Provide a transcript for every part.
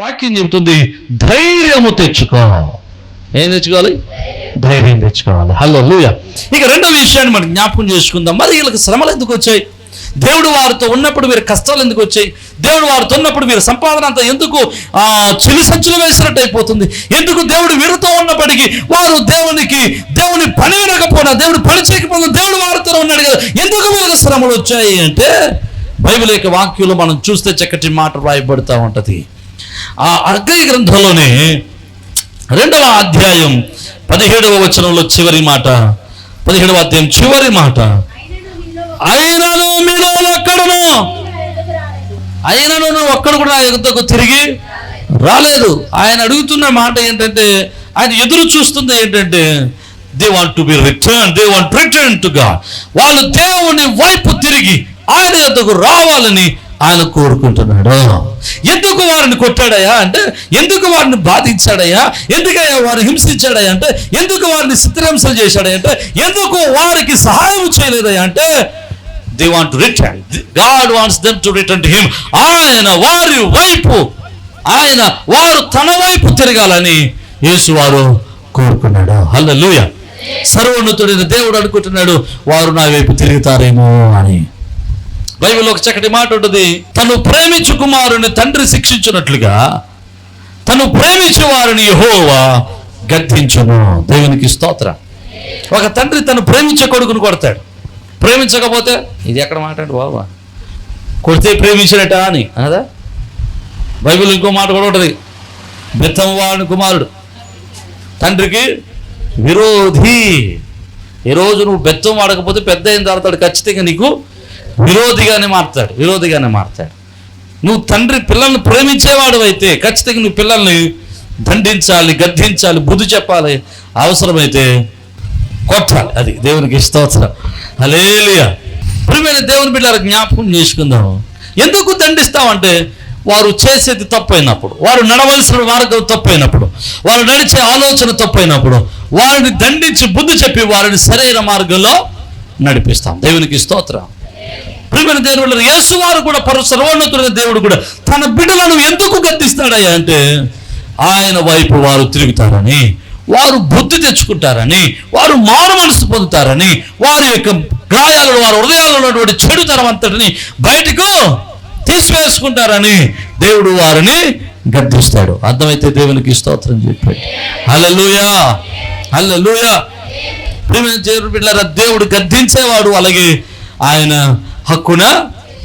వాక్యం చెబుతుంది ధైర్యము తెచ్చుకో. ఏం తెచ్చుకోవాలి? ధైర్యం తెచ్చుకోవాలి. హలో లూయ ఇక రెండో విషయాన్ని మనం జ్ఞాపకం చేసుకుందాం. మరి వీళ్ళకి శ్రమలు ఎందుకు వచ్చాయి? దేవుడు వారితో ఉన్నప్పుడు మీరు కష్టాలు ఎందుకు వచ్చాయి? దేవుడు వారితో ఉన్నప్పుడు మీరు సంపాదన అంతా ఎందుకు ఆ చిలి సంచులు వేసినట్టు అయిపోతుంది? ఎందుకు దేవుడు వీరితో ఉన్నప్పటికీ వారు దేవునికి దేవుని పని వినకపోయినా దేవుడు పని చేయకపోయినా దేవుడు వారితో ఉన్నాడు కదా. ఎందుకు వీళ్ళకి శ్రమలు వచ్చాయి అంటే బైబిల్ యొక్క వాక్యంలో మనం చూస్తే చక్కటి మాట రాయబడుతూ ఉంటది. ఆ అగ్గై గ్రంథంలోనే రెండవ అధ్యాయం పదిహేడవ వచనంలో చివరి మాట పదిహేడవ అధ్యాయం చివరి మాట. అయినను మీలో ఒక్కడును. అయినను ఒక్కడు కూడా నా తిరిగి రాలేదు. ఆయన అడుగుతున్న మాట ఏంటంటే ఆయన ఎదురు చూస్తుంది ఏంటంటే they want to be return they want return to God వాళ్ళు దేవుని వైపు తిరిగి ఆయన ఎద్దకు రావాలని ఆయన కోరుకుంటున్నాడు. ఎందుకు వారిని కొట్టాడయ్యా అంటే ఎందుకు వారిని బాధించాడయ్యా? ఎందుకయ్యా వారిని హింసించాడయ్యా అంటే ఎందుకు వారిని చిత్రహింసలు చేశాడయ్యా అంటే ఎందుకు వారికి సహాయం చేయలేదయ్యా అంటే they want return God wants them to return to him ఆయన వారి వైపు ఆయన వారు తన వైపు తిరగాలని యేసు వారు కోరుకున్నాడు. లూయ సర్వోన్నతుడైన దేవుడు అనుకుంటున్నాడు వారు నా వైపు తిరుగుతారేమో అని. బైబిల్ ఒక చక్కటి మాట ఉంటుంది. తను ప్రేమించు కుమారుని తండ్రి శిక్షించినట్లుగా తను ప్రేమించిన వారిని యహోవా గద్దించును. దేవునికి స్తోత్ర. ఒక తండ్రి తను ప్రేమించే కొడుకును కొడతాడు. ప్రేమించకపోతే ఇది ఎక్కడ మాట అండి బాబా? కొడితే ప్రేమించినట అని అనదా బైబిల్ ఇంకో మాట కూడా ఉంటుంది. బెత్తం వాడిని కుమారుడు. తండ్రికి విరోధి. ఈరోజు నువ్వు బెత్తం వాడకపోతే పెద్ద అయిన తర్వాత ఖచ్చితంగా నీకు విరోధిగానే మారుతాడు విరోధిగానే మారుతాడు. నువ్వు తండ్రి పిల్లల్ని ప్రేమించేవాడు అయితే ఖచ్చితంగా నువ్వు పిల్లల్ని దండించాలి గద్దించాలి బుద్ధి చెప్పాలి అవసరమైతే కొట్టాలి. అది దేవునికి స్తోత్రం. హలేలియా ప్రియమైన దేవుని బిడ్డలకు జ్ఞాపకం చేసుకుందాం. ఎందుకు దండిస్తామంటే వారు చేసేది తప్పైనప్పుడు వారు నడవలసిన మార్గం తప్పైనప్పుడు వారు నడిచే ఆలోచన తప్పైనప్పుడు వారిని దండించి బుద్ధి చెప్పి వారిని సరైన మార్గంలో నడిపిస్తాం. దేవునికి స్తోత్రం. ప్రియమైన దేవుడు యేసువారు కూడా పరు సర్వోన్నతుడైన దేవుడు కూడా తన బిడ్డలను ఎందుకు గద్దిస్తాడయ్యా అంటే ఆయన వైపు వారు తిరుగుతారని వారు బుద్ధి తెచ్చుకుంటారని వారు మారు మనసు పొందుతారని వారి యొక్క గాయాలను వారి హృదయాలలో ఉన్నటువంటి చెడుతనం అంతటిని బయటకు తీసివేసుకుంటారని దేవుడు వారిని గద్దిస్తాడు. అర్థమైతే దేవునికి స్తోత్రం చెప్పాడు. హల్లెలూయా! హల్లెలూయా! ప్రియమైన దేవుడు బిడ్డలారా దేవుడు గద్దించేవాడు అలాగే ఆయన హక్కున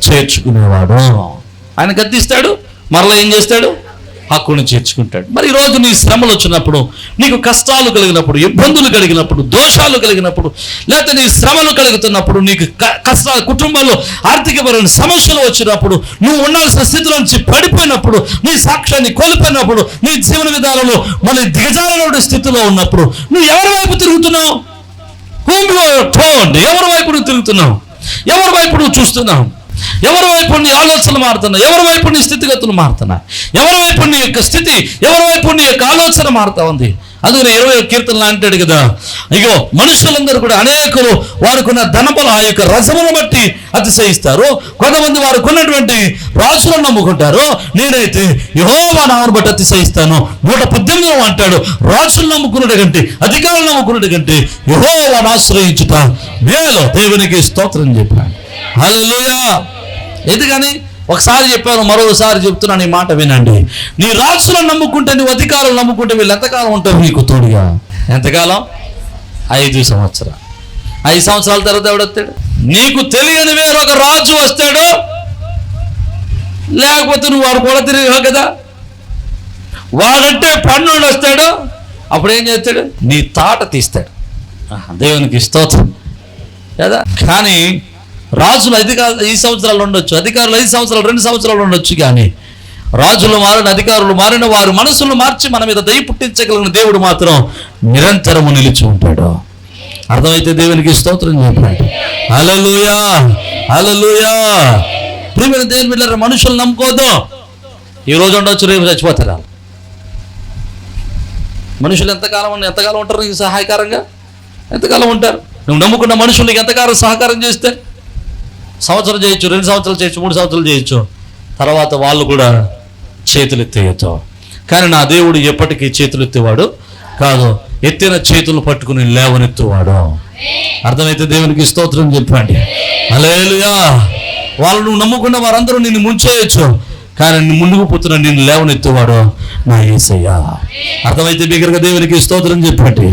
చేర్చుకునేవాడు. ఆయన గద్దిస్తాడు మరలా ఏం చేస్తాడు? హక్కును చేర్చుకుంటాడు. మరి ఈరోజు నీ శ్రమలు వచ్చినప్పుడు నీకు కష్టాలు కలిగినప్పుడు ఇబ్బందులు కలిగినప్పుడు దోషాలు కలిగినప్పుడు లేకపోతే నీ శ్రమలు కలుగుతున్నప్పుడు నీకు కష్టాలు కుటుంబంలో ఆర్థికపరమైన సమస్యలు వచ్చినప్పుడు నువ్వు ఉండాల్సిన స్థితిలో నుంచి పడిపోయినప్పుడు నీ సాక్ష్యాన్ని కోల్పోయినప్పుడు నీ జీవన విధానంలో మళ్ళీ దిగజారని స్థితిలో ఉన్నప్పుడు నువ్వు ఎవరి వైపు తిరుగుతున్నావు? హూమ్ ఎవరి వైపు నువ్వు తిరుగుతున్నావు? ఎవరి వైపు నువ్వు చూస్తున్నావు? ఎవరి వైపు నీ ఆలోచనలు మారుతున్నాయి? ఎవరి వైపు నీ స్థితిగతులు మారుతున్నాయి? ఎవరి వైపు నీ యొక్క స్థితి? ఎవరి వైపు నీ యొక్క ఆలోచన మారుతా ఉంది? అందుకని ఇరవై కీర్తనలు అంటాడు కదా. ఇగో మనుషులందరూ కూడా అనేకులు వారికున్న ధనబల ఆ యొక్క రసమును బట్టి అతిశయిస్తారు. కొంతమంది వారు కొన్నటువంటి రాజులను నమ్ముకుంటారు. నేనైతే యహోవా నామను బట్టి అతిశయిస్తాను. నూట పద్దెనిమిదిలో అంటాడు రాజులు నమ్ముకున్నట్టు కంటే అధికారులు నమ్ముకున్నట్టు కంటే యహోవాను ఆశ్రయించుట మేలు. దేవునికి స్తోత్రం చెప్పాను హల్లెలూయా. ఎందుకని? ఒకసారి చెప్పాను మరోసారి చెప్తున్నాను ఈ మాట వినండి. నీ రాజులను నమ్ముకుంటే నీ అధికారులు నమ్ముకుంటే వీళ్ళు ఎంతకాలం ఉంటారు నీకు తోడుగా? ఎంతకాలం? ఐదు సంవత్సరాలు. ఐదు సంవత్సరాల తర్వాత ఎవడొస్తాడు? నీకు తెలియని వేరొక రాజు వస్తాడు. లేకపోతే నువ్వు వాడు కూడా తిరిగావు కదా? వాడంటే పన్నుడు వస్తాడు. అప్పుడు ఏం చేస్తాడు? నీ తాట తీస్తాడు. దేవునికి స్తోత్రం. కదా? కానీ రాజులు అధికారులు ఈ సంవత్సరాలు ఉండొచ్చు. అధికారులు ఐదు సంవత్సరాలు రెండు సంవత్సరాలు ఉండొచ్చు కానీ రాజులు మారిన అధికారులు మారిన వారు మనసులు మార్చి మన మీద దయ పుట్టించగలిగిన దేవుడు మాత్రం నిరంతరము నిలిచి ఉంటాడు. అర్థమైతే దేవునికి స్తోత్రం చెప్పండి. అలలుయా అలలుయా ప్రియమైన దేవుని బిడ్డలారా మనుషులు నమ్ముకోవద్దు. ఈ రోజు ఉండొచ్చు రేపు చచ్చిపోతారా? మనుషులు ఎంతకాలం ఎంతకాలం ఉంటారు నీకు సహాయకారంగా? ఎంతకాలం ఉంటారు? నువ్వు నమ్ముకున్న మనుషులు నీకు ఎంతకాలం సహకారం చేస్తే? సంవత్సరం చేయొచ్చు రెండు సంవత్సరాలు చేయొచ్చు మూడు సంవత్సరాలు చేయొచ్చు. తర్వాత వాళ్ళు కూడా చేతులు ఎత్తేయచ్చు కానీ నా దేవుడు ఎప్పటికీ చేతులెత్తేవాడు కాదు. ఎత్తిన చేతులు పట్టుకుని లేవనెత్తువాడు. అర్థమైతే దేవునికి స్తోత్రం చెప్పండి. అలేలుగా వాళ్ళు నువ్వు నమ్ముకున్న వారందరూ నిన్ను ముంచేయచ్చు. కానీ ముందుకు పోతున్న నిన్ను లేవనెత్తువాడు నా ఏసయ్యా. అర్థమైతే బిగ్గరగా దేవునికి స్తోత్రం చెప్పండి.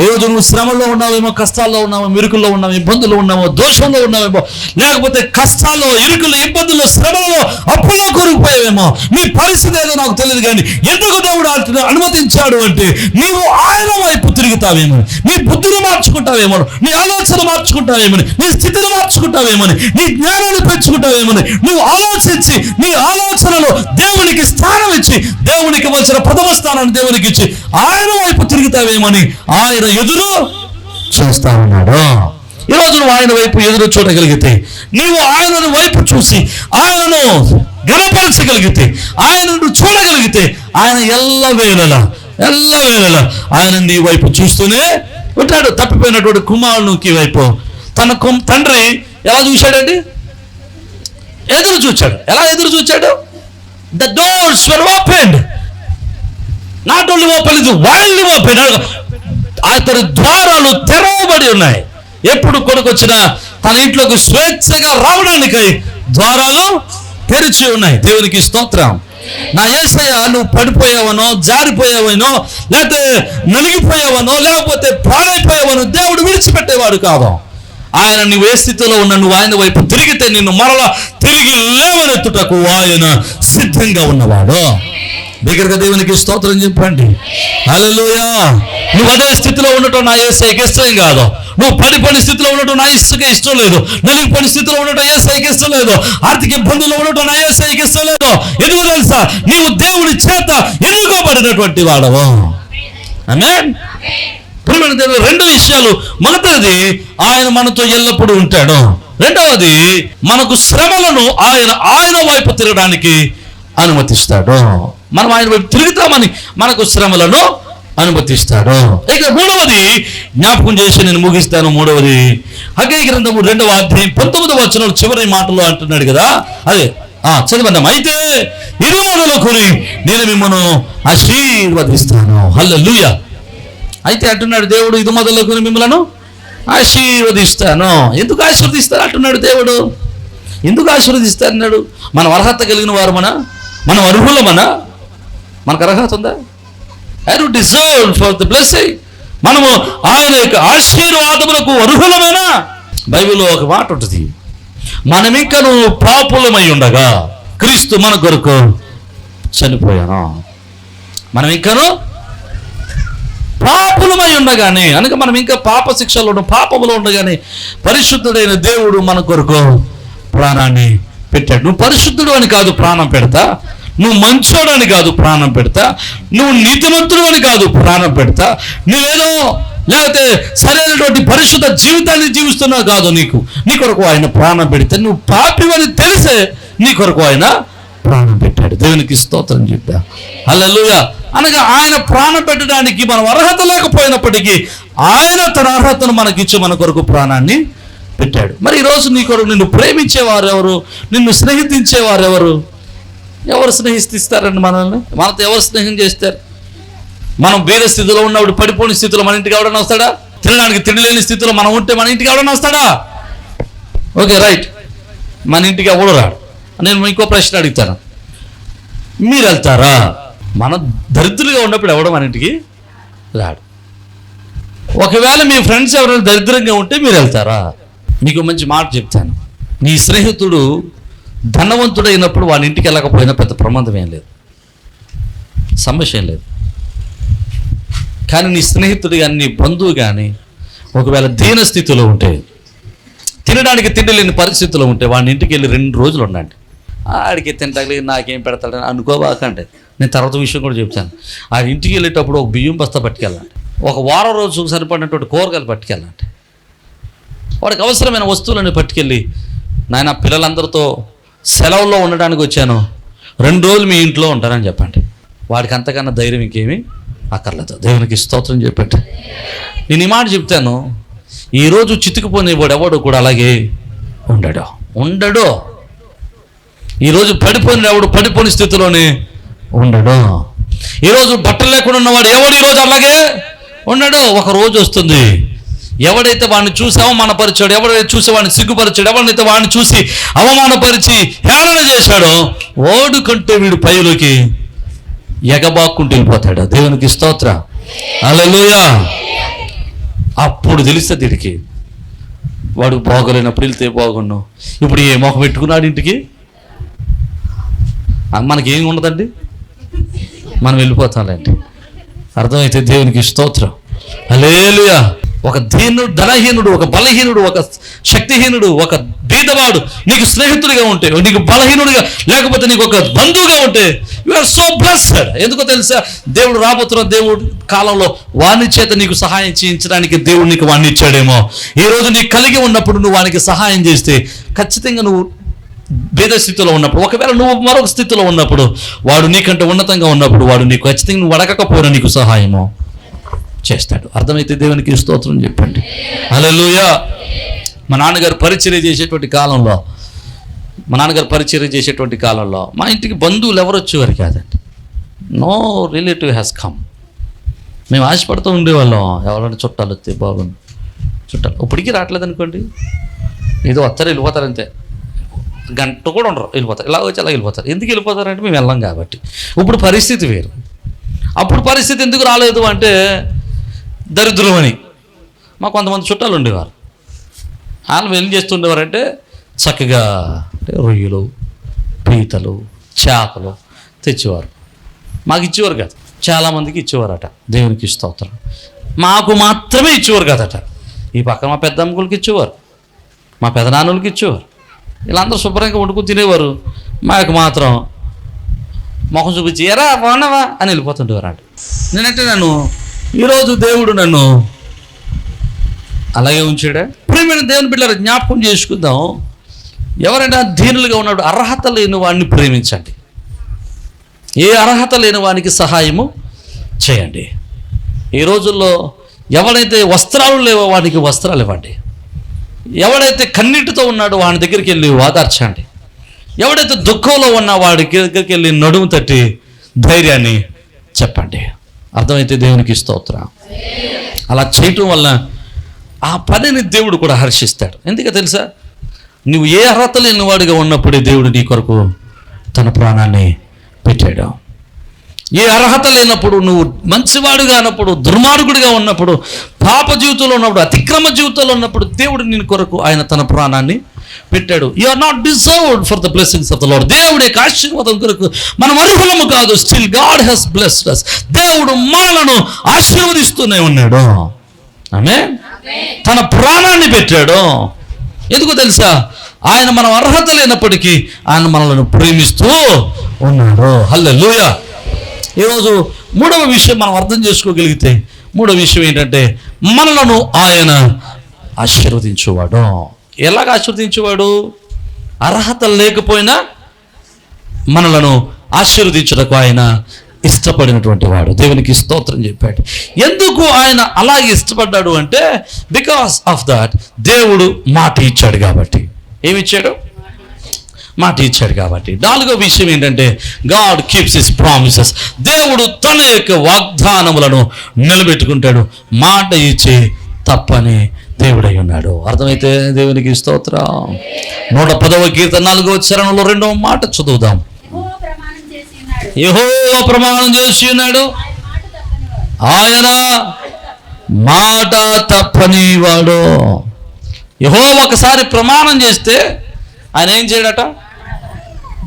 రోజు నువ్వు శ్రమలో ఉన్నావేమో కష్టాల్లో ఉన్నావో మిరుకుల్లో ఉన్నావో ఇబ్బందులు ఉన్నావో దోషంలో ఉన్నావేమో లేకపోతే కష్టాల్లో ఇరుకులు ఇబ్బందుల్లో శ్రమలో అప్పులో కూరుకుపోయావేమో నీ పరిస్థితి ఏదో నాకు తెలియదు కానీ ఎందుకు దేవుడు అనుమతించాడు అంటే నీవు ఆయన వైపు తిరుగుతావేమో నీ బుద్ధిని మార్చుకుంటావేమో నీ ఆలోచన మార్చుకుంటావేమని నీ స్థితిని మార్చుకుంటావేమని నీ జ్ఞానాన్ని పెంచుకుంటావేమని నువ్వు ఆలోచించి నీ ఆలోచనలో దేవునికి స్థానం ఇచ్చి దేవునికి వచ్చిన ప్రథమ స్థానాన్ని దేవునికి ఇచ్చి ఆయన వైపు తిరుగుతావేమని ఆయన ఎదురు చూస్తా ఉన్నాడు. ఈరోజు నువ్వు ఆయన వైపు ఎదురు చూడగలిగితే నీవు ఆయనను వైపు చూసి ఆయనను గణపరచగలిగితే ఆయనను చూడగలిగితే ఆయన ఎల్ల వేళలా ఎల్ల వేళలా ఆయన నీ వైపు చూస్తూనే ఉంటాడు. తప్పిపోయినటువంటి కుమారునికి వైపు తన కుం తండ్రి ఎలా చూశాడండి? ఎదురు చూచాడు. ఎలా ఎదురు చూచాడు? The doors were opened not only open ఇది వైల్డ్లీ ఓపెన్ అతని ద్వారాలు తెరవబడి ఉన్నాయి. ఎప్పుడు కొడుకు వచ్చినా తన ఇంట్లోకి స్వేచ్ఛగా రావడానికై ద్వారాలు తెరిచి ఉన్నాయి. దేవునికి స్తోత్రం. నా ఏసయ్య నువ్వు పడిపోయావనో జారిపోయావనో లేకపోతే నలిగిపోయావనో లేకపోతే పాడైపోయావనో దేవుడు విడిచిపెట్టేవాడు కాదు. ఆయన నువ్వు ఏ స్థితిలో ఉన్న నువ్వు ఆయన వైపు తిరిగితే నిన్ను మరలా తిరిగి లేవనెత్తుటకు ఆయన సిద్ధంగా ఉన్నవాడు. దగ్గరగా దేవునికి స్తోత్రం చెప్పండి. అలలోయా నువ్వు అదే స్థితిలో ఉండటం నా ఏసైకి ఇష్టం కాదు. నువ్వు పని స్థితిలో ఉండటం నా ఇష్టకే ఇష్టం లేదు. నలిగిపోయిన స్థితిలో ఉండటం ఏసైకి ఇష్టం లేదు. ఆర్థిక ఇబ్బందుల్లో ఉండటం నా ఏసైకి ఇష్టం లేదు. ఎందుకు తెలుసా? నీవు దేవుని చేత ఎన్నుకోబడినటువంటి వాడవు. ఆమేన్ ప్రియమైన దేవుడు రెండు విషయాలు. మొదటిది ఆయన మనతో ఎల్లప్పుడూ ఉంటాడు. రెండవది మనకు శ్రమలను ఆయన ఆయన వైపు తిరగడానికి అనుమతిస్తాడు. మనం ఆయన వైపు తిరుగుతామని మనకు శ్రమలను అనుమతిస్తాడు. ఇక మూడవది జ్ఞాపకం చేసి నేను ముగిస్తాను మూడవది. అగ్ని గ్రంథము రెండవ అధ్యాయం పంతొమ్మిదవ వచ్చిన చివరి మాటలో అంటున్నాడు కదా? అదే ఆ చదివందాం. అయితే ఇది కొని నేను మిమ్మల్ని ఆశీర్వదిస్తాను. హల్లెలూయా. అయితే అంటున్నాడు దేవుడు ఇది మొదలుకొని మిమ్మలను ఆశీర్వదిస్తాను. ఎందుకు ఆశీర్వదిస్తాను అంటున్నాడు దేవుడు. ఎందుకు ఆశీర్వదిస్తాడు మనం అర్హత కలిగిన వారు మన మనం అర్హులమనా మనకు అర్హత ఉందా? I do deserve for the blessing మనము ఆయన యొక్క ఆశీర్వాదములకు అర్హులమేనా బైబిల్లో ఒక మాట ఉంటుంది. మనం పాపులమై ఉండగా క్రీస్తు మన కొరకు చనిపోయాను. మనం ఇంకను పాపులమై ఉండగానే అనగా మనం ఇంకా పాప శిక్షలో ఉన్న పాపములో ఉండగానే పరిశుద్ధుడైన దేవుడు మన కొరకు ప్రాణాన్ని పెట్టాడు. నువ్వు పరిశుద్ధుడు అని కాదు ప్రాణం పెడతా నువ్వు మంచోడు అని కాదు ప్రాణం పెడతా నువ్వు నీతిమంతుడు అని కాదు ప్రాణం పెడతా నువ్వేదో లేకపోతే సరైనటువంటి పరిశుద్ధ జీవితాన్ని జీవిస్తున్నావు కాదు నీకు. నీ కొరకు ఆయన ప్రాణం పెడితే నువ్వు పాపివని తెలిసే నీ కొరకు ఆయన ప్రాణం పెట్టాడు. దేవునికి స్తోత్రం చెప్పా హల్లెలూయా. అనగా ఆయన ప్రాణం పెట్టడానికి మనం అర్హత లేకపోయినప్పటికీ ఆయన తన అర్హతను మనకిచ్చి మన కొరకు ప్రాణాన్ని పెట్టాడు. మరి ఈరోజు నీ కొరకు నిన్ను ప్రేమించేవారు ఎవరు? నిన్ను స్నేహితించేవారు ఎవరు? ఎవరు స్నేహిస్తారండి మనల్ని? మనతో ఎవరు స్నేహం చేస్తారు? మనం వేరే స్థితిలో ఉన్నప్పుడు పడిపోయిన స్థితిలో మన ఇంటికి ఎవడన్నా వస్తాడా? తినడానికి తిండి లేని స్థితిలో మనం ఉంటే మన ఇంటికి ఎవడన్నా వస్తాడా? Okay right. మన ఇంటికి ఎవడు రాడు? నేను ఇంకో ప్రశ్న అడుగుతాను. మీరు వెళ్తారా? మన దరిద్రులుగా ఉన్నప్పుడు ఎవడం అన్నింటికి రాడు. ఒకవేళ మీ ఫ్రెండ్స్ ఎవరైనా దరిద్రంగా ఉంటే మీరు వెళ్తారా? మీకు మంచి మాట చెప్తాను. నీ స్నేహితుడు ధనవంతుడైనప్పుడు వాళ్ళ ఇంటికి వెళ్ళకపోయినా పెద్ద ప్రమాదం ఏం లేదు. సమస్య ఏం లేదు. కానీ నీ స్నేహితుడు కానీ నీ బంధువు కానీ ఒకవేళ దీన స్థితిలో ఉంటే తినడానికి తిండి లేని పరిస్థితిలో ఉంటే వాడిని ఇంటికి వెళ్ళి రెండు రోజులు ఉండండి. ఆడికి తింటాకి నాకేం పెడతాడని అనుకోబాకండి నేను తర్వాత విషయం కూడా చెప్తాను. ఆ ఇంటికి వెళ్ళేటప్పుడు ఒక బియ్యం బస్తా పట్టుకెళ్ళండి ఒక వారం రోజు సరిపడినటువంటి కూరగాయలు పట్టుకెళ్ళండి వాడికి అవసరమైన వస్తువులను పట్టుకెళ్ళి నాయన పిల్లలందరితో సెలవుల్లో ఉండడానికి వచ్చాను. రెండు రోజులు మీ ఇంట్లో ఉంటానని చెప్పండి. వాడికి అంతకన్నా ధైర్యం ఇంకేమీ అక్కర్లేదు. దేవునికి స్తోత్రం చెప్పండి. నేను ఈ మాట చెప్తాను. ఈరోజు చితుకుపోయినవాడు ఎవడు కూడా అలాగే ఉండడు. ఉండడు. ఈరోజు పడిపోయిన ఎవడు పడిపోయిన స్థితిలోనే ఉండడు. ఈరోజు బట్టలు లేకుండా ఉన్నవాడు ఎవడు ఈరోజు అలాగే? ఉన్నాడు ఒక రోజు వస్తుంది. ఎవడైతే వాడిని చూసి అవమానపరిచాడు ఎవడైతే చూసి వాడిని సిగ్గుపరిచాడు ఎవరినైతే వాడిని చూసి అవమానపరిచి హేళన చేశాడో ఓడు కంటే వీడు పైలోకి ఎగబాక్కుంటూ వెళ్ళిపోతాడు. దేవునికి స్తోత్ర. అలలుయా అప్పుడు తెలుస్తుంది వీడికి వాడు బాగోలేనప్పుడు వెళ్తే బాగున్నావు ఇప్పుడు ఏ మొహం పెట్టుకున్నాడు ఇంటికి? ఆ, మనకేం ఉండదండి? మనం వెళ్ళిపోతాంలేండి. అర్థమైతే దేవునికి స్తోత్రం. అలేలుయా ఒక దీనుడు ధనహీనుడు ఒక బలహీనుడు ఒక శక్తిహీనుడు ఒక బీదవాడు నీకు స్నేహితుడిగా ఉంటే నీకు బలహీనుడిగా లేకపోతే నీకు ఒక బంధువుగా ఉంటే యు ఆర్ సో బ్లెస్డ్ ఎందుకో తెలుసా? దేవుడు రాబోతున్న దేవుడు కాలంలో వాని చేత నీకు సహాయం చేయించడానికి దేవుడు నీకు వాడిని ఇచ్చాడేమో. ఈ రోజు నీకు కలిగి ఉన్నప్పుడు నువ్వు వానికి సహాయం చేస్తే ఖచ్చితంగా నువ్వు భేద స్థితిలో ఉన్నప్పుడు ఒకవేళ నువ్వు మరొక స్థితిలో ఉన్నప్పుడు వాడు నీకంటే ఉన్నతంగా ఉన్నప్పుడు వాడు నీకు ఖచ్చితంగా నువ్వు అడగకపోయినా నీకు సహాయము చేస్తాడు. అర్థమైతే దేవునికి స్తోత్రం చెప్పండి. హల్లెలూయా. మా నాన్నగారు పరిచర్య చేసేటువంటి కాలంలో మా నాన్నగారు పరిచర్య చేసేటువంటి కాలంలో మా ఇంటికి బంధువులు ఎవరు వచ్చేవారు కాదండి. No relative has come. మేము ఆశపడుతూ ఉండేవాళ్ళం ఎవరైనా చుట్టాలు వస్తే బాగుంది చుట్టాలు ఇప్పటికీ రావట్లేదు అనుకోండి ఏదో వస్తారు వెళ్ళిపోతారంతే గంట కూడా ఉండరు వెళ్ళిపోతారు. ఇలా వచ్చి అలా వెళ్ళిపోతారు. ఎందుకు వెళ్ళిపోతారంటే మేము వెళ్ళాం కాబట్టి. ఇప్పుడు పరిస్థితి వేరు. అప్పుడు పరిస్థితి ఎందుకు రాలేదు అంటే దరిద్రం అని. మా కొంతమంది చుట్టాలు ఉండేవారు. వాళ్ళు ఏం చేస్తుండేవారంటే చక్కగా అంటే రొయ్యలు పీతలు చేపలు తెచ్చేవారు. మాకు ఇచ్చేవారు కాదు. చాలామందికి ఇచ్చేవారట. దేవునికి స్తోత్రం. మాకు మాత్రమే ఇచ్చేవారు కదట. ఈ పక్కన మా పెద్ద అమ్మకులకి ఇచ్చేవారు. మా పెదనాన్నలకి ఇచ్చేవారు. వీళ్ళందరూ శుభ్రంగా వండుకుని తినేవారు. మాకు మాత్రం మొహం చూపించి ఎరా బాగున్నావా? అని వెళ్ళిపోతుండేవారు అంట నేనంటే నన్ను ఈరోజు దేవుడు నన్ను అలాగే ఉంచాడా? ప్రేమైన దేవుని బిడ్డలు జ్ఞాపకం చేసుకుందాం. ఎవరైనా దీనులుగా ఉన్నాడు అర్హత లేని వాడిని ప్రేమించండి. ఏ అర్హత లేని వానికి సహాయము చేయండి. ఈ రోజుల్లో ఎవరైతే వస్త్రాలు లేవో వాడికి వస్త్రాలు ఇవ్వండి. ఎవడైతే కన్నీటితో ఉన్నాడో వాని దగ్గరికి వెళ్ళి ఓదార్చండి ఎవడైతే దుఃఖంలో ఉన్న వాడి దగ్గరికి వెళ్ళి నడుము తట్టి ధైర్యాన్ని చెప్పండి. అర్థమైతే దేవునికి స్తోత్రం. అలా చేయటం వల్ల ఆ పనిని దేవుడు కూడా హర్షిస్తాడు. ఎందుకు తెలుసా? నువ్వు ఏ అర్హత లేని వాడిగా ఉన్నప్పుడే దేవుడు నీ కొరకు తన ప్రాణాన్ని పెట్టాడు. ఏ అర్హత లేనప్పుడు నువ్వు మంచివాడుగా అన్నప్పుడు దుర్మార్గుడిగా ఉన్నప్పుడు పాప జీవితంలో ఉన్నప్పుడు అతిక్రమ జీవితంలో ఉన్నప్పుడు దేవుడు నేను కొరకు ఆయన తన ప్రాణాన్ని పెట్టాడు. You are not deserved for the blessings of the Lord దేవుడి యొక్క ఆశీర్వాదం కొరకు మనం అర్హులము కాదు. Still God has blessed us దేవుడు మనలను ఆశీర్వదిస్తూనే ఉన్నాడు. ఆమె తన ప్రాణాన్ని పెట్టాడు. ఎందుకు తెలుసా? ఆయన మనం అర్హత లేనప్పటికీ ఆయన మనలను ప్రేమిస్తూ ఉన్నాడు. హల్లెలూయ ఈరోజు మూడవ విషయం మనం అర్థం చేసుకోగలిగితే మూడో విషయం ఏంటంటే మనలను ఆయన ఆశీర్వదించేవాడు. ఎలాగ ఆశీర్వదించేవాడు? అర్హత లేకపోయినా మనలను ఆశీర్వదించుటకు ఆయన ఇష్టపడినటువంటి వాడు. దేవునికి స్తోత్రం చెప్పాడు. ఎందుకు ఆయన అలాగే ఇష్టపడ్డాడు అంటే బికాస్ ఆఫ్ దట్ దేవుడు మాట ఇచ్చాడు కాబట్టి. ఏమి ఇచ్చాడు? మాట ఇచ్చాడు కాబట్టి. నాలుగో విషయం ఏంటంటే గాడ్ కీప్స్ హిస్ ప్రామిసెస్ దేవుడు తన యొక్క వాగ్దానములను నిలబెట్టుకుంటాడు. మాట ఇచ్చి తప్పని దేవుడై ఉన్నాడు. అర్థమైతే దేవునికి స్తోత్రం. నూట పదవ కీర్తన నాలుగవ చరణంలో రెండవ మాట చదువుదాం. యెహోవా ప్రమాణం చేసి ఉన్నాడు. ఆయన మాట ఆయన మాట తప్పని వాడు. యహో ఒకసారి ప్రమాణం చేస్తే ఆయన ఏం చేయడట?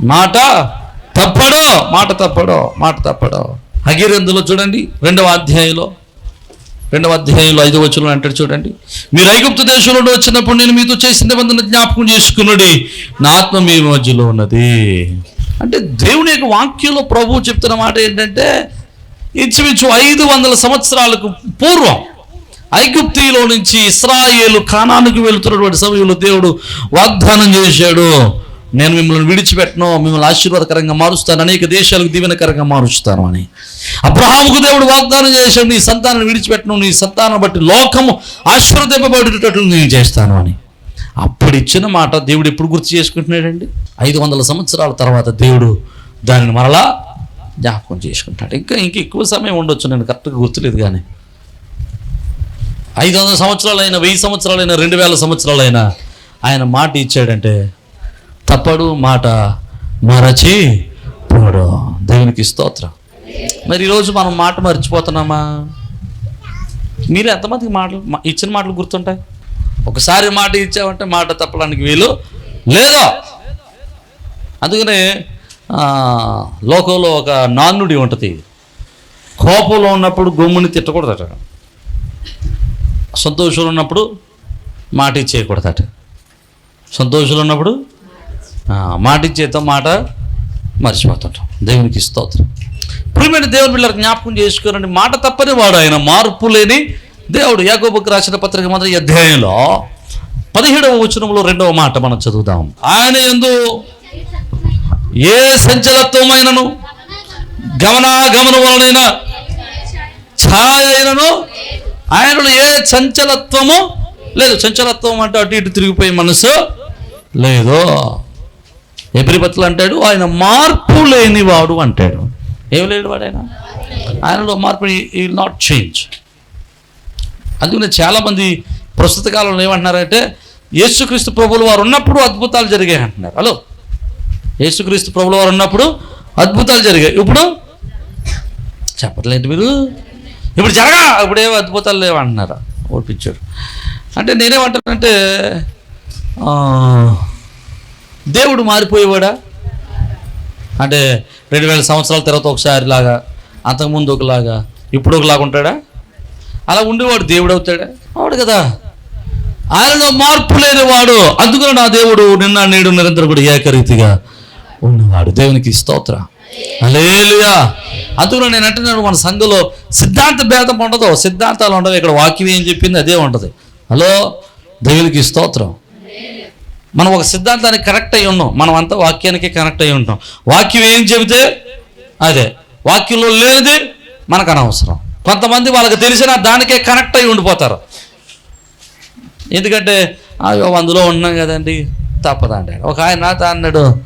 మాట తప్పడో. మాట తప్పడో మాట తప్పడో. హగీరందులో చూడండి రెండవ అధ్యాయంలో రెండవ అధ్యాయంలో ఐదవ వచనం అంటాడు చూడండి మీరు ఐగుప్తు దేశంలో వచ్చినప్పుడు నేను మీతో చేసిన నిబంధన జ్ఞాపకం చేసుకున్నది నా ఆత్మ మీ మధ్యలో ఉన్నది. అంటే దేవుని యొక్క వాక్యంలో ప్రభువు చెప్తున్న మాట ఏంటంటే ఇంచుమించు ఐదు వందల సంవత్సరాలకు పూర్వం ఐగుప్తిలో నుంచి ఇస్రాయేలు కానానికి వెళుతున్నటువంటి సమయంలో దేవుడు వాగ్దానం చేశాడు. నేను మిమ్మల్ని విడిచిపెట్టను మిమ్మల్ని ఆశీర్వాదకరంగా మారుస్తాను అనేక దేశాలకు దీవెనకరంగా మారుస్తాను అని. అబ్రహాముకు దేవుడు వాగ్దానం చేశాడు నీ సంతానం విడిచిపెట్టను నీ సంతానం బట్టి లోకము ఆశీర్వదింపబడేటట్లు నేను చేస్తాను అని. అప్పుడు ఇచ్చిన మాట దేవుడు ఎప్పుడు గుర్తు చేసుకుంటున్నాడండి? ఐదు వందల సంవత్సరాల తర్వాత దేవుడు దానిని మరలా జ్ఞాపకం చేసుకుంటాడు. ఇంకా ఇంకా ఎక్కువ సమయం ఉండొచ్చు నేను కరెక్ట్గా గుర్తులేదు కానీ. ఐదు వందల సంవత్సరాలైనా వెయ్యి సంవత్సరాలైనా రెండు వేల సంవత్సరాలైనా ఆయన మాట ఇచ్చాడంటే తప్పడు మాట మరచి పోడు. దేవునికి స్తోత్రం. మరి ఈరోజు మనం మాట మర్చిపోతున్నామా? మీరు ఎంతమందికి మాటలు ఇచ్చిన మాటలు గుర్తుంటాయి? ఒకసారి మాట ఇచ్చామంటే మాట తప్పడానికి వీలు లేదా? అందుకనే లోకంలో ఒక నానుడి ఉంటుంది. కోపంలో ఉన్నప్పుడు గమ్ముని తిట్టకూడదట. సంతోషంలో ఉన్నప్పుడు మాట ఇచ్చేయకూడదట. సంతోషంలో ఉన్నప్పుడు మాట ఇచ్చేతో మాట మర్చిపోతుంటాం. దేవునికి స్తోత్రం. ప్రియమైన దేవుని పిల్లలకు జ్ఞాపకం చేసుకోనండి మాట తప్పని వాడు ఆయన మార్పు లేని దేవుడు. యాకోబుకు రాసిన పత్రిక మొదటి అధ్యాయంలో పదిహేడవ వచనంలో రెండవ మాట మనం చదువుదాం. ఆయన ఎందు ఏ సంచలత్వమైనను గమనాగమన వలనైనా ఛాయ అయినను ఆయనలో ఏ చంచలత్వము లేదు. చంచలత్వం అంటే అటు ఇటు తిరిగిపోయే మనసు లేదు. ఎబ్రిపత్తులు అంటాడు ఆయన మార్పు లేనివాడు అంటాడు. ఏం లేడు వాడు ఆయన? ఆయనలో మార్పు ఈ నాట్ చేంజ్. అందుకనే చాలామంది ప్రస్తుత కాలంలో ఏమంటున్నారంటే యేసుక్రీస్తు ప్రభులు వారు ఉన్నప్పుడు అద్భుతాలు జరిగాయి అంటున్నారు. హలో? యేసుక్రీస్తు ప్రభులు వారు ఉన్నప్పుడు అద్భుతాలు జరిగాయి. ఇప్పుడు? చెప్పట్లేదు మీరు? ఇప్పుడు జరగా ఇప్పుడు అద్భుతాలు లేవంటున్నారు. ఓడిపించాడు అంటే నేనేమంటానంటే దేవుడు మారిపోయేవాడా? అంటే రెండు వేల సంవత్సరాల తర్వాత ఒకసారి లాగా అంతకుముందు ఒకలాగా ఇప్పుడు ఒకలాగా ఉంటాడా? అలా ఉండేవాడు దేవుడు అవుతాడా? అవుడు కదా. ఆయనలో మార్పు లేనివాడు అందుకని నా దేవుడు నిన్న నేడు నిరంతరం కూడా ఏకరీతిగా ఉన్నవాడు. దేవునికి స్తోత్ర. అలేలుయా అందుకని నేను అంటున్నాను మన సంఘంలో సిద్ధాంత భేదం ఉండదు సిద్ధాంతాలు ఉండవు. ఇక్కడ వాక్యం ఏం చెప్పింది అదే ఉంటుంది. హలో? దేవునికి స్తోత్రం. మనం ఒక సిద్ధాంతానికి కనెక్ట్ అయి ఉన్నాం. మనం అంతా వాక్యానికి కనెక్ట్ అయి ఉంటాం. వాక్యం ఏం చెబితే అదే. వాక్యంలో లేనిది మనకు అనవసరం. కొంతమంది వాళ్ళకి తెలిసిన దానికే కనెక్ట్ అయి ఉండిపోతారు. ఎందుకంటే అయ్యో అందులో ఉన్నాం కదండి తప్పదు అంటాడు. ఒక ఆయన నాతో అన్నాడు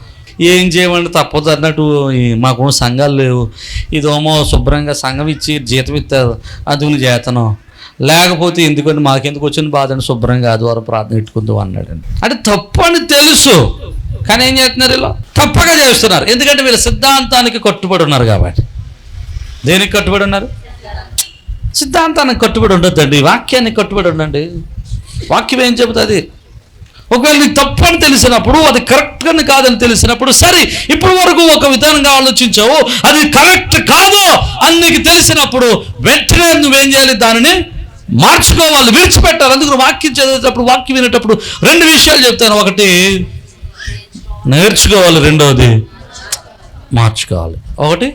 ఏం చేయమండి తప్పదు అన్నట్టు మాకు సంఘాలు లేవు. ఇదేమో శుభ్రంగా సంఘం ఇచ్చి జీతం ఇస్తారు. అందుకుని చేతనం లేకపోతే ఎందుకంటే మాకెందుకు వచ్చిన బాధ అని శుభ్రంగా ఆదివారం ప్రార్థన పెట్టుకుందాం అన్నాడండి. అంటే తప్పని అని తెలుసు. కానీ ఏం చేస్తున్నారు ఇలా తప్పగా చేస్తున్నారు. ఎందుకంటే వీళ్ళ సిద్ధాంతానికి కట్టుబడి ఉన్నారు కాబట్టి. దేనికి కట్టుబడి ఉన్నారు? సిద్ధాంతానికి కట్టుబడి ఉండొద్దండి. వాక్యానికి కట్టుబడి ఉండండి. వాక్యం ఏం చెబుతుంది? ఒకవేళ నీకు తప్పని అని తెలిసినప్పుడు అది కరెక్ట్గా కాదని తెలిసినప్పుడు సరే ఇప్పటి వరకు ఒక విధానంగా ఆలోచించావు అది కరెక్ట్ కాదు అని నీకు తెలిసినప్పుడు వెంటనే నువ్వేం చేయాలి దానిని? మార్చుకోవాలి విడిచిపెట్టాలి. అందుకు వాక్యం చదివేటప్పుడు వాక్యం వినేటప్పుడు రెండు విషయాలు చెప్తాను. ఒకటి నేర్చుకోవాలి. రెండవది మార్చుకోవాలి. ఒకటి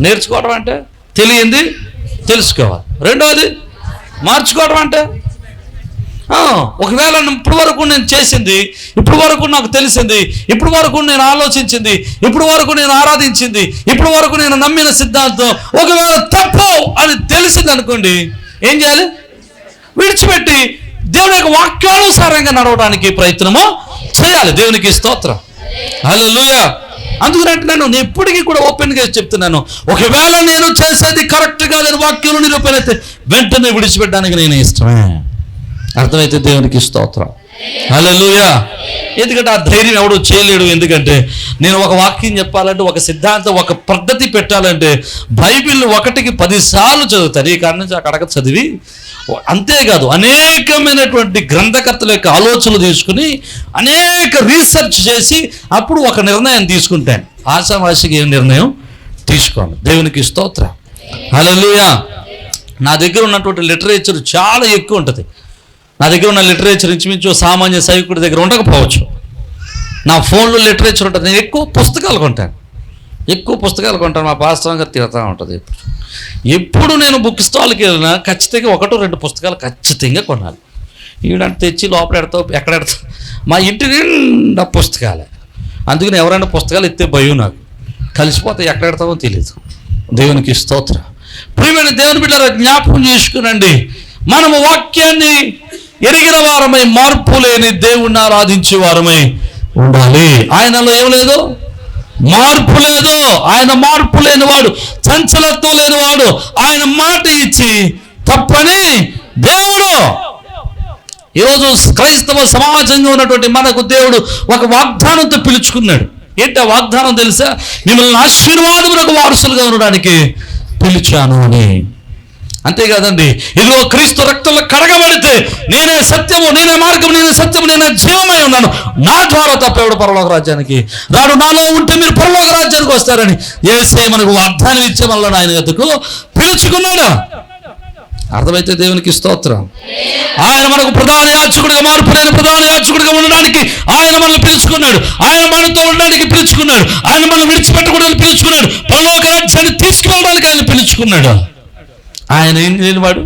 నేర్చుకోవడం అంటే తెలియంది తెలుసుకోవాలి. రెండవది మార్చుకోవడం అంటే ఒకవేళ ఇప్పుడు వరకు నేను చేసింది ఇప్పుడు వరకు నాకు తెలిసింది ఇప్పుడు వరకు నేను ఆలోచించింది ఇప్పుడు వరకు నేను ఆరాధించింది ఇప్పుడు వరకు నేను నమ్మిన సిద్ధాంతం ఒకవేళ తప్పు అని తెలిసింది అనుకోండి ఏం చేయాలి? విడిచిపెట్టి దేవుని యొక్క వాక్యానుసారంగా నడవడానికి ప్రయత్నము చేయాలి. దేవునికి స్తోత్రం. హలో లూయా అంటున్నాను నేను ఎప్పటికీ కూడా ఓపెన్గా చెప్తున్నాను. ఒకవేళ నేను చేసేది కరెక్ట్గా కాదని వాక్యం నిరూపణ అయితే వెంటనే విడిచిపెట్టడానికి నేను ఇష్టమే. అర్థమైతే దేవునికి స్తోత్రం. హల్లెలూయా. ఎందుకంటే ఆ ధైర్యం ఎవడు చేయలేడు. ఎందుకంటే నేను ఒక వాక్యం చెప్పాలంటే ఒక సిద్ధాంతం ఒక పద్ధతి పెట్టాలంటే బైబిల్ ఒకటికి పదిసార్లు చదువుతారు. ఈ కారణం నుంచి అక్కడ చదివి అంతేకాదు అనేకమైనటువంటి గ్రంథకర్తల యొక్క ఆలోచనలు తీసుకుని అనేక రీసెర్చ్ చేసి అప్పుడు ఒక నిర్ణయం తీసుకుంటాను. ఆశామాషికి ఏం నిర్ణయం? తీసుకోను దేవునికి స్తోత్ర. హల్లెలూయా. నా దగ్గర ఉన్నటువంటి లిటరేచర్ చాలా ఎక్కువ ఉంటుంది. నా దగ్గర ఉన్న లిటరేచర్ ఇంచుమించు సామాన్య సైకుడి దగ్గర ఉండకపోవచ్చు. నా ఫోన్లో లిటరేచర్ ఉంటుంది. నేను ఎక్కువ పుస్తకాలు కొంటాను. ఎక్కువ పుస్తకాలు కొంటాను. మా పాస్టర్ గారు ఉంటుంది. ఎప్పుడు ఎప్పుడు నేను బుక్ స్టాల్కి వెళ్ళినా ఖచ్చితంగా ఒకటో రెండు పుస్తకాలు ఖచ్చితంగా కొనాలి. ఈవిడంటే తెచ్చి లోపల ఎడతావు ఎక్కడ ఎడతావు మా ఇంటి నిండా పుస్తకాలే. అందుకని ఎవరైనా పుస్తకాలు ఎత్తే భయం నాకు. కలిసిపోతే ఎక్కడ ఎడతామో తెలియదు దేవునికి స్తోత్ర. ప్రియమైన దేవుని బిడ్డ జ్ఞాపకం చేసుకునండి. మనము వాక్యాన్ని ఎరిగిన వారమై మార్పు లేని దేవుణ్ణి ఆరాధించే వారమై ఉండాలి. ఆయనలో ఏం లేదు? మార్పు లేదు. ఆయన మార్పు లేనివాడు చంచలత్వం లేనివాడు ఆయన మాట ఇచ్చి తప్పని దేవుడు. ఈరోజు క్రైస్తవ సమాజంగా ఉన్నటువంటి మనకు దేవుడు ఒక వాగ్దానంతో పిలుచుకున్నాడు. ఏంటి ఆ వాగ్దానం తెలుసా? మిమ్మల్ని ఆశీర్వాదములకు వారసులుగా ఉండడానికి పిలిచాను అని. అంతేకాదండి ఇదిగో క్రీస్తు రక్తంలో కడగబడితే నేనే సత్యము నేనే మార్గము నేనే సత్యము నేనే జీవమై ఉన్నాను. నా ద్వారా తప్ప ఎవడు పరలోక రాజ్యానికి రాడు. నాలో ఉంటే మీరు పరలోక రాజ్యానికి వస్తారని ఏసే మనకు వాగ్దానం ఇచ్చే వల్ల ఆయన ఎదుకు పిలుచుకున్నాడు. అర్థమైతే దేవునికి స్తోత్రం. ఆయన మనకు ప్రధాన యాచకుడిగా మార్పు లేని ప్రధాన యాచకుడిగా ఉండడానికి ఆయన మనల్ని పిలుచుకున్నాడు. ఆయన మనతో ఉండడానికి పిలుచుకున్నాడు. ఆయన మనల్ని విడిచిపెట్టకూడదని పిలుచుకున్నాడు. పరలోక రాజ్యాన్ని తీసుకువెళ్ళడానికి ఆయన పిలుచుకున్నాడు. ఆయన ఏం లేనివాడు?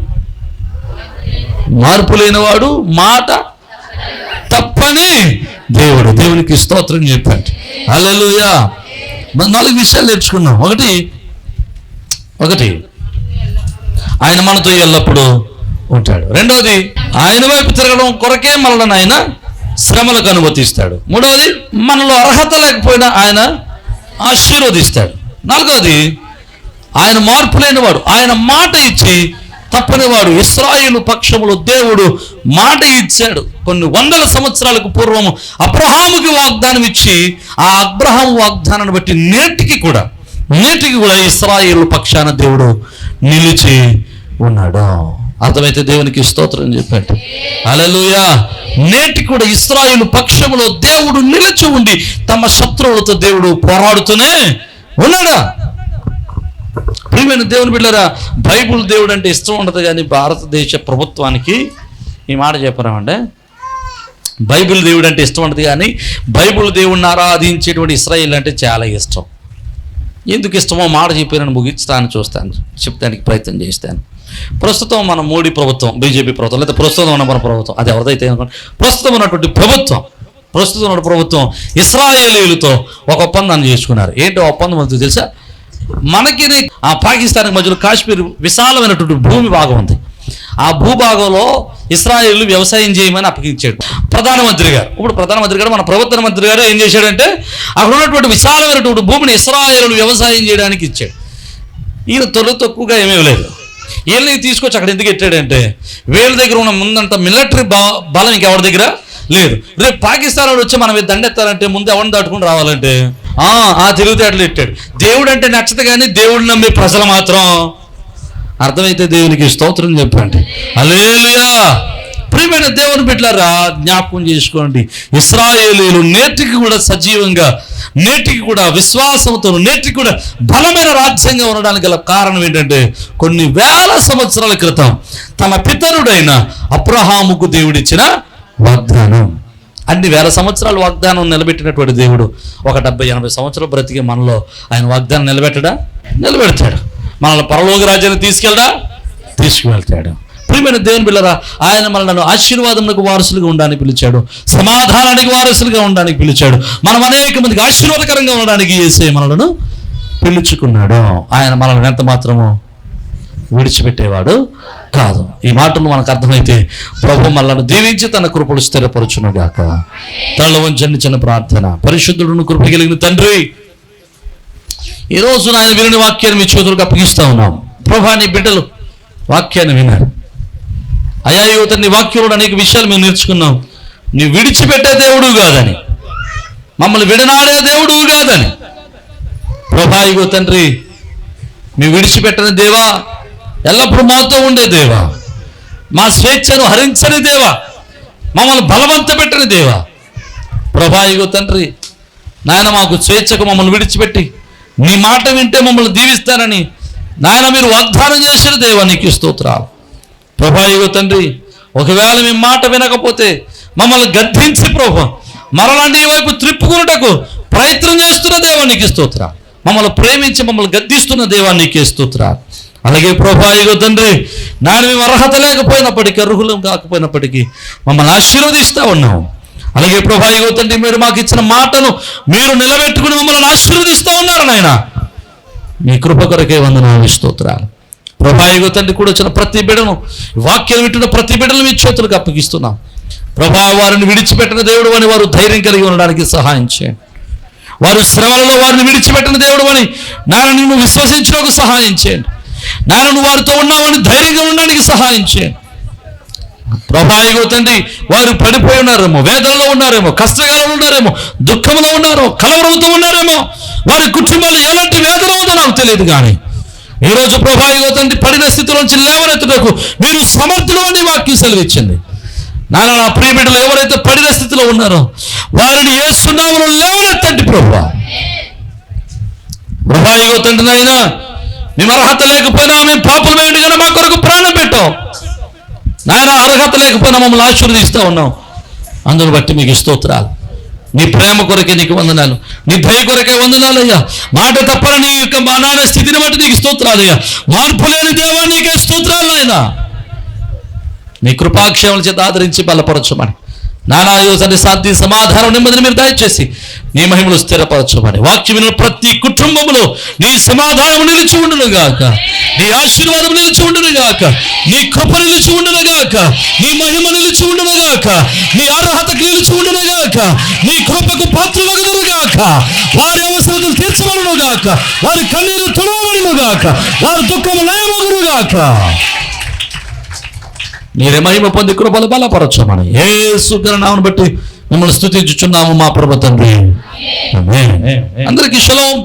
మార్పు లేనివాడు మాట తప్పని దేవుడు. దేవునికి స్తోత్రం చెప్పాడు. అలలుయా మనం నాలుగు విషయాలు నేర్చుకున్నాం. ఒకటి ఒకటి ఆయన మనతో ఎల్లప్పుడూ ఉంటాడు. రెండవది ఆయన వైపు తిరగడం కొరకే మనల్ని ఆయన శ్రమలకు అనుమతిస్తాడు. మూడవది మనలో అర్హత లేకపోయినా ఆయన ఆశీర్వదిస్తాడు. నాలుగవది ఆయన మార్పు లేనివాడు ఆయన మాట ఇచ్చి తప్పనివాడు. ఇస్రాయిలు పక్షములో దేవుడు మాట ఇచ్చాడు. కొన్ని వందల సంవత్సరాలకు పూర్వము అబ్రహాముకి వాగ్దానం ఇచ్చి ఆ అబ్రహాం వాగ్దానాన్ని బట్టి నేటికి కూడా నేటికి కూడా ఇస్రాయిలు పక్షాన దేవుడు నిలిచి ఉన్నాడు. అర్థమైతే దేవునికి స్తోత్రం చెప్పాడు. అలలుయా నేటికి కూడా ఇస్రాయిలు పక్షములో దేవుడు నిలిచి ఉండి తమ శత్రువులతో దేవుడు పోరాడుతూనే ఉన్నాడా? ప్రియమైన దేవుని బిడ్డరా బైబుల్ దేవుడు అంటే ఇష్టం ఉండదు కానీ భారతదేశ ప్రభుత్వానికి ఈ మాట చెప్పరామంటే బైబిల్ దేవుడు అంటే ఇష్టం ఉండదు కానీ బైబిల్ దేవుడిని ఆరాధించేటువంటి ఇస్రాయిల్ అంటే చాలా ఇష్టం. ఎందుకు ఇష్టమో మాట చెప్పానని ముగించడానికి చూస్తాను చెప్తానికి ప్రయత్నం చేస్తాను. ప్రస్తుతం మన మోడీ ప్రభుత్వం బీజేపీ ప్రభుత్వం లేదా ప్రస్తుతం ఉన్న మన ప్రభుత్వం అది ఎవరిదైతే అనుకోండి ప్రస్తుతం ఉన్నటువంటి ప్రభుత్వం ప్రస్తుతం ఉన్న ప్రభుత్వం ఇస్రాయేలీలతో ఒక ఒప్పందాన్ని చేసుకున్నారు. ఏంటో ఒప్పందం అంతా తెలుసా? మనకి ఆ పాకిస్తాన్కి మధ్యలో కాశ్మీర్ విశాలమైనటువంటి భూమి భాగం ఉంది. ఆ భూభాగంలో ఇస్రాయేల్ వ్యవసాయం చేయమని అప్పగించాడు. ప్రధానమంత్రి గారు. ఇప్పుడు ప్రధానమంత్రి గారు మన ప్రభుత్వ మంత్రి గారు ఏం చేశాడంటే అక్కడ ఉన్నటువంటి విశాలమైనటువంటి భూమిని ఇస్రాయేల్ వ్యవసాయం చేయడానికి ఇచ్చాడు. ఈయన తొలి తక్కువగా ఏమీ లేదు వీళ్ళని తీసుకొచ్చి అక్కడ ఎందుకు ఎట్టాడంటే వీళ్ళ దగ్గర ఉన్న ముందంత మిలిటరీ బలం ఇంకెవరి దగ్గర లేదు. రేపు పాకిస్తాన్ వచ్చి మనం దండెత్తాలంటే ముందు ఎవరిని దాటుకుని రావాలంటే ఆ ఆ తెలివితేటలు పెట్టాడు దేవుడు అంటే నచ్చదు కానీ దేవుడిని నమ్మే ప్రజలు మాత్రం అర్థమైతే దేవునికి స్తోత్రం చెప్పండి. అలేలుయా ప్రియమైన దేవుని బిడ్డలారా జ్ఞాపకం చేసుకోండి. ఇస్రాయేలీలు నేటికి కూడా సజీవంగా నేటికి కూడా విశ్వాసంతో నేటికి కూడా బలమైన రాజ్యంగా ఉండడానికి గల కారణం ఏంటంటే కొన్ని వేల సంవత్సరాల క్రితం తమ పితరుడైన అబ్రహాముకు దేవుడిచ్చిన వాగ్దానం. అన్ని వేల సంవత్సరాలు వాగ్దానం నిలబెట్టినటువంటి దేవుడు ఒక డెబ్బై ఎనభై సంవత్సరాలు బ్రతికి మనలో ఆయన వాగ్దానం నిలబెట్టడా? నిలబెడతాడు. మనల్ని పరలోక రాజ్యాన్ని తీసుకెళ్ళడా? తీసుకువెళ్తాడు. ప్రియమైన దేవుని బిళ్ళరా ఆయన మనల్ని ఆశీర్వాదములకు వారసులుగా ఉండడానికి పిలిచాడు. సమాధానానికి వారసులుగా ఉండడానికి పిలిచాడు. మనం అనేక మందికి ఆశీర్వాదకరంగా ఉండడానికి చేసే మనలను పిలుచుకున్నాడు. ఆయన మనల్ని ఎంత మాత్రము విడిచిపెట్టేవాడు కాదు. ఈ మాటలు మనకు అర్థమైతే ప్రభు మనల్ని దీవించి తన కృపలు స్థిరపరచును గాక. తల వంచండి చిన్న ప్రార్థన. పరిశుద్ధుడును కృప కలిగిన తండ్రి ఈ రోజు ఆయన విని వాక్యాన్ని మీ చేతులకు అప్పగిస్తా ఉన్నాం. ప్రభా నీ బిడ్డలు వాక్యాన్ని విన్నారు. అయా యువత నీ వాక్యంలో అనేక విషయాలు మేము నేర్చుకున్నాం. నీ విడిచిపెట్టే దేవుడు కాదని మమ్మల్ని విడనాడే దేవుడు కాదని. ప్రభా ఇగో తండ్రి మీ విడిచిపెట్టని దేవా ఎల్లప్పుడూ మాతో ఉండే దేవా. మా స్వేచ్ఛను హరించని దేవా. మమ్మల్ని బలవంత పెట్టని దేవా. ప్రభా తండ్రి నాయన మాకు స్వేచ్ఛకు మమ్మల్ని విడిచిపెట్టి నీ మాట వింటే మమ్మల్ని దీవిస్తానని నాయన మీరు వాగ్దానం చేసిన దేవానికి స్తోత్రాలు. ప్రభాయుగ తండ్రి ఒకవేళ మీ మాట వినకపోతే మమ్మల్ని గద్దించి ప్రభు మరలా నీ వైపు త్రిప్పుకున్నటకు ప్రయత్నం చేస్తున్న దేవానికి స్తోత్ర మమ్మల్ని ప్రేమించి మమ్మల్ని గద్దిస్తున్న దేవానికి స్తోత్ర అలాగే ప్రభాయుగ తండ్రి నాయన మేము అర్హత లేకపోయినప్పటికీ అర్హులం కాకపోయినప్పటికీ మమ్మల్ని ఆశీర్వదిస్తా ఉన్నాము. అలాగే ప్రభాయుగ తండ్రి మీరు మాకు ఇచ్చిన మాటను మీరు నిలబెట్టుకుని మమ్మల్ని ఆశీర్వదిస్తూ ఉన్నారు నాయన. మీ కృప కొరకే వందనాలు స్తోత్రాలు. ప్రభాయుగ తండ్రి కూడా వచ్చిన ప్రతి బిడను వాక్యం వింటున్న ప్రతి బిడను మీ చేతులకు అప్పగిస్తున్నాం. ప్రభా వారిని విడిచిపెట్టిన దేవుడు అని వారు ధైర్యం కలిగి ఉండడానికి సహాయం చేయండి. వారు శ్రమలలో వారిని విడిచిపెట్టిన దేవుడు అని నాన్న నిన్ను విశ్వసించడానికి సహాయం చేయండి. నాయన నువ్వు వారితో ఉన్నావని ధైర్యంగా ఉండడానికి సహాయం చేయండి. ప్రభాయిగో తండ్రి వారు పడిపోయి ఉన్నారేమో వేదనలో ఉన్నారేమో కష్టకాలంలో ఉన్నారేమో దుఃఖంలో ఉన్నారో కలవరంతో ఉన్నారేమో వారి కుటుంబాలు ఎలాంటి వేదన ఉందో నాకు తెలియదు కానీ ఈ రోజు ప్రభాయిగో తండ్రి పడిన స్థితిలోంచి లేవనెత్తుటకు మీరు సమర్థులు అని వాక్యం సెలవిచ్చింది. నాన్న నా ప్రియబిడ్డలు ఎవరైతే పడిన స్థితిలో ఉన్నారో వారిని ఏ సున్నామలో లేవనెత్తండి ప్రభా. ప్రభాయిగో తండ్రి నాయనా మేము అర్హత లేకపోయినా మేము పాపలు వేయండి కానీ మా కొరకు ప్రాణం పెట్టాం. నాయన అర్హత లేకపోయినా మమ్మల్ని ఆశీర్వదిస్తూ ఉన్నాం. అందును బట్టి మీకు స్తోత్రాలు. నీ ప్రేమ కొరకే నీకు వందనాలు. నీ దయ కొరకే వందనాలు అయ్యా. మాట తప్పని నీ యొక్క మా నాన్న స్థితిని బట్టి నీకు స్తోత్రాలు అయ్యా. మార్పు లేని దేవా నీకే స్తోత్రాలు నాయన. నీ కృపాక్షేమల చేత ఆదరించి బలపరచమని. నానా యోజన శాంతి సమాధానం నెమ్మదిని మీరు దయచేసి నీ మహిమలు స్థిరపరచమని వాక్యం ప్రతి కుటుంబంలో నీ సమాధానం నిలిచి ఉండును గాక. నీ ఆశీర్వాదం నిలిచి ఉండును గాక. నీ కృప నిలిచి ఉండును గాక. నీ మహిమ నిలిచి ఉండును గాక. నీ అర్హతకు నిలిచి ఉండును గాక. నీ కృపకు పాత్రలగుదురు గాక. వారి అవసరతలు తీర్చబడును గాక. వారి కన్నీరు తుడవబడును గాక. వారి దుఃఖము లయమగును గాక. మీరే మహిమ పొంది కృపలు బలపరచమని. ఏ నామను బట్టి మిమ్మల్ని స్థుతించుచున్నాము మా ప్రభు తండ్రి. అందరికీ శుభం